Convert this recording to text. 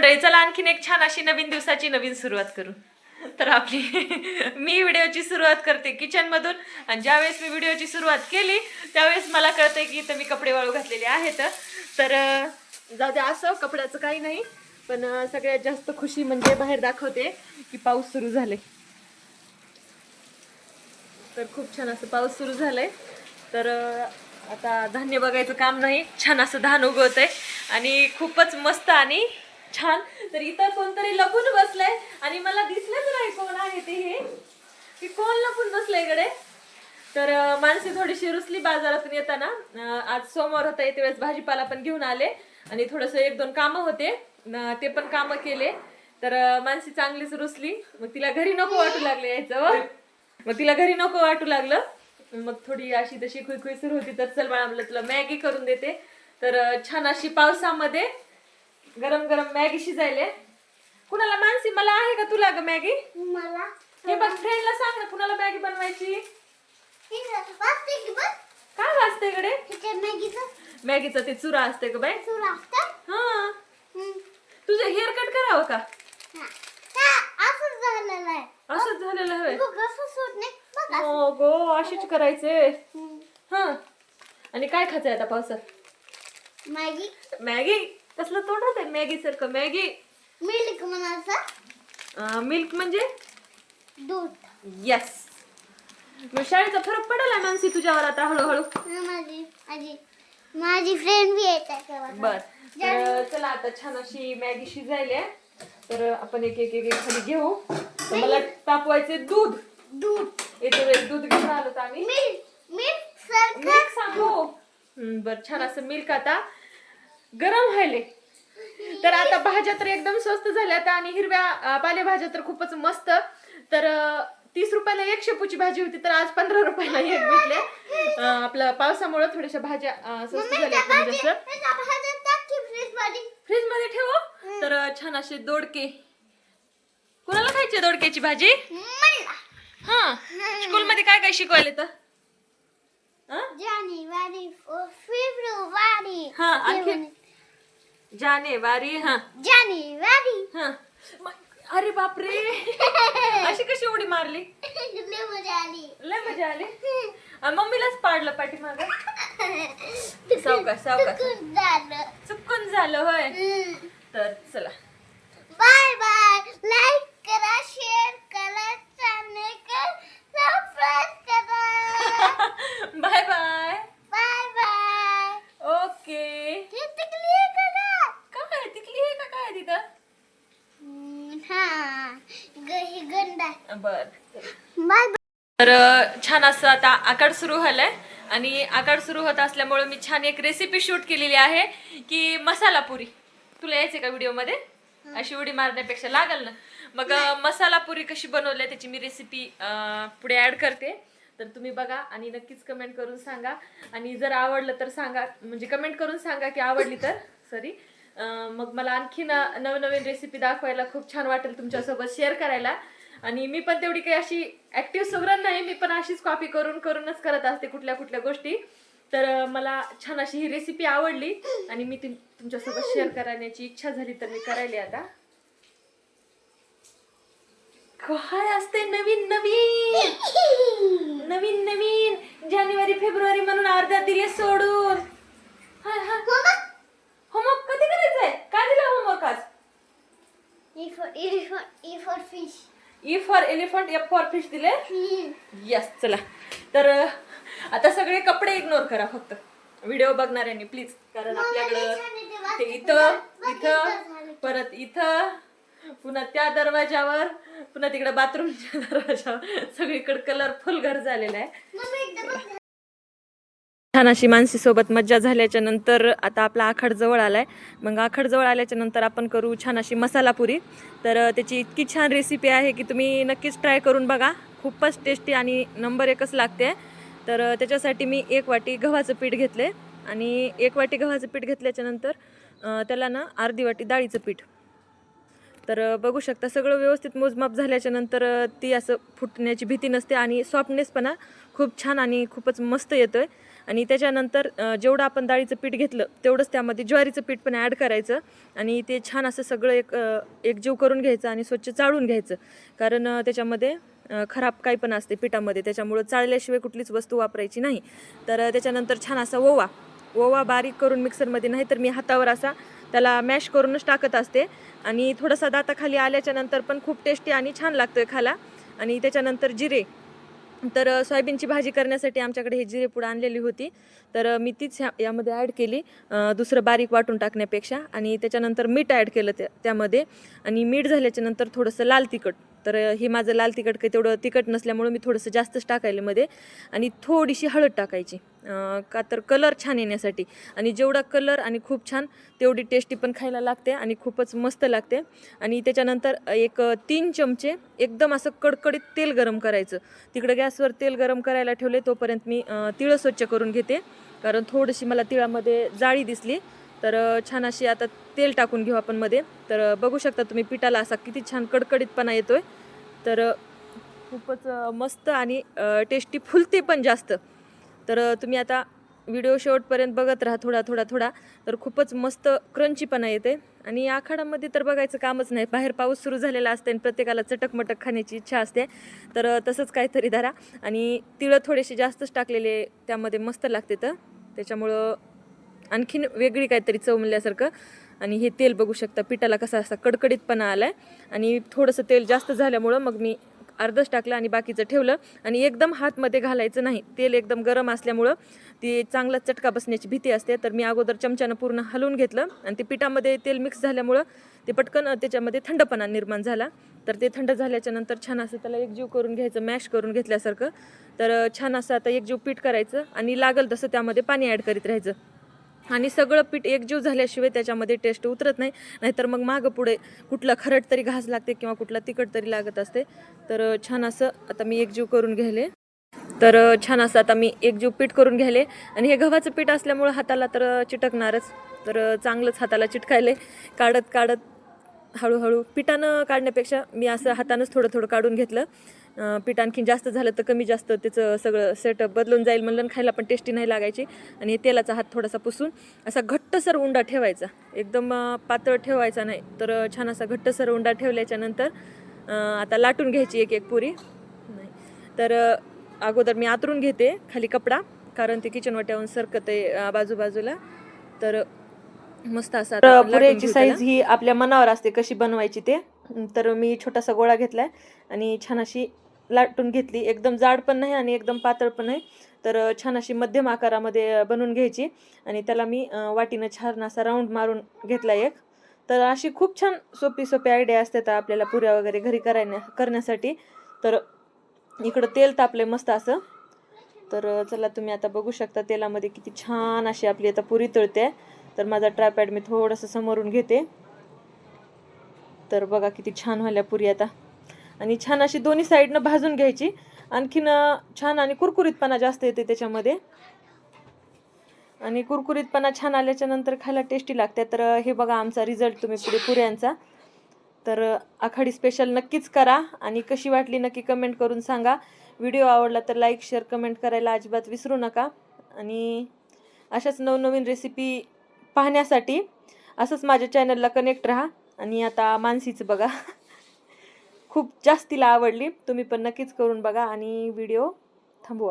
मंडळी चला आणखीन एक छान अशी नवीन दिवसाची नवीन सुरुवात करू. तर आपली मी व्हिडिओची सुरुवात करते किचनमधून. आणि ज्यावेळेस मी व्हिडिओची सुरुवात केली त्यावेळेस मला कळतंय की इथं मी कपडे वाळू घातलेले आहेत. तर जाऊ द्या असं कपड्याचं काही नाही. पण सगळ्यात जास्त खुशी म्हणजे बाहेर दाखवते की पाऊस सुरू झाले. तर खूप छान असं पाऊस सुरू झालाय. तर आता धान्य बघायचं काम नाही. छान असं धान उगवत आहे आणि खूपच मस्त आणि छान. तर इथं कोणतरी लपून बसलंय आणि मला दिसलंच नाही कोण आहे ते हे. की कोण लपून बसलंय इकडे? तर माणसे थोडीशी रुसली बाजारातून येताना. आज सोमवार होता येते वेळेस भाजीपाला पण घेऊन आले. आणि थोडंसं एक दोन कामं होते. ते पण कामं केले. तर अं, माणसी चांगलीच रुसली. मग तिला घरी नको वाटू लागले यायचं हो. मग तिला घरी नको वाटू लागलं. मग थोडी अशी तशी खुईखुई सुरू होती. तर चल बाळा तुला मॅगी करून देते. तर छान अशी पावसामध्ये गरम गरम मॅगी शिजायले. कुणाला मानसी मला आहे का तुला ग मॅगी? मला. हे बघ फ्रेंडला सांग ना कुणाला मॅगी बनवायची? काय वाजते इकडे मॅगीचं. ते चुरा असते का बाई. हा. तुझं हेअर कट करावं का? असंच झालेलं असं. हो गो अशीच करायचे. हा. आणि काय खायचंय आता पावसात? मॅगी. मॅगी? कसलं तोंड होत मॅगी सारखं मॅगी. मिल्क म्हणायचं मिल्क म्हणजे? दूध. येस मग शाळेचा फरक पडेल मानसी तुझ्यावर आता हळूहळू? हा, माझी माझी माझी फ्रेंड बी येत आहे. बर. तर चला आता छान अशी मॅगी शिजायली आहे. तर आपण एक एक एक एक खाली घेऊ. तर मला तापवायचे दूध. दूध. येते वेळेस दूध घेऊन आलो होतो आम्ही. मिल्क मिल्क सारखं. मिल्क सांगू. हम्म, बर छान असं मिल्क आता. गरम व्हायले. तर आता भाज्या तर एकदम स्वस्त झाल्यात आणि हिरव्या पालेभाज्या तर खूपच मस्त. तर तीस रुपयाला एक शेपूची भाजी होती तर आज पंधरा रुपयाला एक भेटले. अं, आपल्या पावसामुळे थोड्याशा भाज्या स्वस्त झाल्या फ्रीजमध्ये ठेवू? तर छान असे दोडके. कुणाला खायचे दोडक्याची भाजी? हा. स्कूल मध्ये काय काय शिकवायले तर? जानेवारी फेब्रुवारी. हा, आणखी? जानेवारी हा. जानेवारी हा. म- अरे बापरे. अशी कशी उडी मारली? लय मजा आली. लय मजा आली. अं, मम्मीलाच पाडलं पाठीमाग? सावकाश सावकाश. चुकून झालं. चुकून झालं होय. हम्म. तर चला बाय बाय लाईक करा शेअर करा चॅनल कर सबस्क्राईब करा bye bye bye bye okay हे तिकली आहे का गं? काय तिकली आहे का काय तिथं हम्म, हा ग ही गंड आहे बर. तर छान असं आता आकाड सुरू झालंय. आणि आकाड सुरू होत असल्यामुळे मी छान एक रेसिपी शूट केलेली आहे की मसाला पुरी. तुला यायचे का व्हिडिओमध्ये? अशी उडी मारण्यापेक्षा लागल ना. मग मसाला पुरी कशी बनवली त्याची मी रेसिपी पुढे ऍड करते. तर तुम्ही बघा आणि नक्कीच कमेंट करून सांगा. आणि जर आवडलं तर सांगा. म्हणजे कमेंट करून सांगा की आवडली तर. सॉरी मग मला आणखीन अ, नवनवीन रेसिपी दाखवायला खूप छान वाटेल तुमच्यासोबत शेअर करायला. आणि मी पण तेवढी काही अशी ऍक्टिव्ह सुगरण नाही मी पण अशीच कॉपी करून करूनच करत असते कुठल्या कुठल्या गोष्टी. तर मला छान अशी ही रेसिपी आवडली आणि मी तुमच्यासोबत शेअर करण्याची इच्छा झाली तर मी करायली आता. काय असते नवीन नवीन? नवीन नवीन. जानेवारी फेब्रुवारी म्हणून अर्धा दिले सोडून. E for elephant F for fish दिले? यस चला. तर आता सगळे कपडे इग्नोर करा फक्त. व्हिडिओ बघणाऱ्यांनी प्लीज कारण आपल्याकडं ते इथं इथं परत इथं पुन्हा त्या दरवाजावर पुन्हा तिकडे बाथरूमच्या दरवाजावर सगळीकडे कलरफुल घर झालेलं आहे. छान अशी मानसीसोबत मज्जा झाल्याच्यानंतर आता आपला आखाड जवळ आलाय. मग आखाड जवळ आल्याच्यानंतर आपण करू छान अशी मसाला पुरी. तर त्याची इतकी छान रेसिपी आहे की तुम्ही नक्कीच ट्राय करून बघा. खूपच टेस्टी आणि नंबर एकच लागते. तर त्याच्यासाठी मी एक वाटी गव्हाचं पीठ घेतले. आणि एक वाटी गव्हाचं पीठ घेतल्याच्या नंतर त्याला ना अर्धी वाटी डाळीचं पीठ. तर बघू शकता सगळं व्यवस्थित मोजमाप झाल्याच्यानंतर ती असं फुटण्याची भीती नसते आणि सॉफ्टनेसपणा खूप छान आणि खूपच मस्त येतोय. आणि त्याच्यानंतर जेवढं आपण डाळीचं पीठ घेतलं तेवढंच त्यामध्ये ज्वारीचं पीठ पण ॲड करायचं. आणि ते छान असं सगळं एक एकजीव करून घ्यायचं आणि स्वच्छ चाळून घ्यायचं. कारण त्याच्यामध्ये खराब काही पण असते पिठामध्ये. त्याच्यामुळं चाळल्याशिवाय कुठलीच वस्तू वापरायची नाही. तर त्याच्यानंतर छान असा ओवा. ओवा बारीक करून मिक्सरमध्ये नाही तर मी हातावर असा त्याला मॅश करूनच टाकत असते. आणि थोडासा दाताखाली आल्याच्यानंतर पण खूप टेस्टी आणि छान लागतोय खाला आणि त्याच्यानंतर जिरे. तर सोयाबीनची भाजी करण्यासाठी आमच्याकडे हे जिरेपूड आणलेली होती. तर मी तीच ह्या यामध्ये ॲड केली. दुसरं बारीक वाटून टाकण्यापेक्षा आणि त्याच्यानंतर मीठ ॲड केलं त्या त्यामध्ये. आणि मीठ झाल्याच्यानंतर थोडंसं लाल तिखट. तर हे माझं लाल तिखट काही तेवढं तिखट नसल्यामुळं मी थोडंसं जास्तच टाकायला मध्ये. आणि थोडीशी हळद टाकायची. का तर कलर छान येण्यासाठी. आणि जेवढा कलर आणि खूप छान तेवढी टेस्टी पण खायला लागते आणि खूपच मस्त लागते. आणि त्याच्यानंतर एक तीन चमचे एकदम असं कडकडीत तेल गरम करायचं. तिकडं गॅसवर तेल गरम करायला ठेवले तोपर्यंत मी तिळं स्वच्छ करून घेते. कारण थोडीशी मला तिळामध्ये जाळी दिसली तर छान अशी आता तेल टाकून घेऊ आपण मध्ये. तर बघू शकता तुम्ही पिठाला असा किती छान कडकडीतपणा येतोय. तर खूपच मस्त आणि टेस्टी फुलते पण जास्त. तर तुम्ही आता व्हिडिओ शेवटपर्यंत बघत राहा थोडा थोडा थोडा. तर खूपच मस्त क्रंचीपणा येते. आणि आखाडामध्ये तर बघायचं कामच नाही. बाहेर पाऊस सुरू झालेला असते आणि प्रत्येकाला चटकमटक खाण्याची इच्छा असते. तर तसंच काहीतरी धरा. आणि तिळं थोडेसे जास्तच टाकलेले त्यामध्ये मस्त लागते तर. त्याच्यामुळं आणखीन वेगळी काहीतरी चव म्हणल्यासारखं आणि हे तेल बघू शकता. पिठाला कसा असा कडकडीतपणा आला आहे आणि थोडंसं तेल जास्त झाल्यामुळं मग मी अर्धच टाकलं आणि बाकीचं ठेवलं आणि एकदम हातमध्ये घालायचं नाही. तेल एकदम गरम असल्यामुळं ती चांगला चटका बसण्याची भीती असते. तर मी अगोदर चमच्यानं पूर्ण हलवून घेतलं आणि ते पिठामध्ये तेल मिक्स झाल्यामुळं ते पटकन त्याच्यामध्ये थंडपणा निर्माण झाला. तर ते थंड झाल्याच्यानंतर छान असं त्याला एकजीव करून घ्यायचं मॅश करून घेतल्यासारखं. तर छान असं आता एकजीव पीठ करायचं आणि लागल तसं त्यामध्ये पाणी ॲड करीत राहायचं. आणि सगळं पीठ एकजीव झाल्याशिवाय त्याच्यामध्ये टेस्ट उतरत नाही. नाहीतर मग मागं पुढे कुठला खरट तरी घास लागते किंवा कुठला तिखट तरी लागत असते. तर छान असं आता मी एकजीव करून घ्यायले तर छान असं आता मी एकजीव पीठ करून घ्यायले आणि हे गव्हाचं पीठ असल्यामुळं हाताला तर चिटकणारच. तर चांगलंच हाताला चिटकायले. काढत काढत हळूहळू पिठानं काढण्यापेक्षा मी असं हातानंच थोडं थोडं काढून घेतलं. पीठ आणखीन जास्त झालं तर कमी जास्त त्याचं सगळं सेटअप बदलून जाईल म्हणलं आणि खायला पण टेस्टी नाही लागायची. आणि तेलाचा हात थोडासा पुसून असा घट्टसर उंडा ठेवायचा. एकदम पातळ ठेवायचा नाही तर छान असा घट्टसर उंडा ठेवल्याच्यानंतर आता लाटून घ्यायची एक एक पुरी. नाही. तर अगोदर मी आतरून घेते खाली कपडा कारण ते किचन वाट्यावरून सरकत आहे बाजूबाजूला. तर मस्त असं आता आपण लाटून पुऱ्याची. साईज ही आपल्या मनावर असते कशी बनवायची ते. तर मी छोटासा गोळा घेतलाय आणि छान अशी लाटून घेतली. एकदम जाड पण नाही आणि एकदम पातळ पण नाही. तर छान अशी मध्यम आकारामध्ये बनवून घ्यायची आणि त्याला मी वाटीनं छान असा राऊंड मारून घेतला एक. तर अशी खूप छान सोपी सोपी आयडिया असतात आपल्याला पुऱ्या वगैरे घरी करायला करण्यासाठी. तर इकडं तेल तापले मस्त असं. तर चला तुम्ही आता बघू शकता तेलामध्ये किती छान अशी आपली आता पुरी तळते. तर माझा ट्रायपॅड मी थोडंसं समोरून घेते. तर बघा किती छान व्हायला पुरी आता. आणि छान अशी दोन्ही साईडनं भाजून घ्यायची. आणखीन छान आणि कुरकुरीतपणा जास्त येते त्याच्यामध्ये. आणि कुरकुरीतपणा छान आल्याच्यानंतर खायला टेस्टी लागते. तर हे बघा आमचा रिझल्ट तुम्ही पुढे पुऱ्यांचा. तर आखाडी स्पेशल नक्कीच करा. आणि कशी वाटली नक्की कमेंट करून सांगा. व्हिडिओ आवडला तर लाईक शेअर कमेंट करायला अजिबात विसरू नका. आणि अशाच नवनवीन रेसिपी पाहण्यासाठी असंच माझ्या चॅनलला कनेक्ट राहा आणि आता मानसीचं बघा. खूप जास्त तिला आवडली. तुम्ही पण नक्कीच करून बघा आणि व्हिडिओ थांबवा.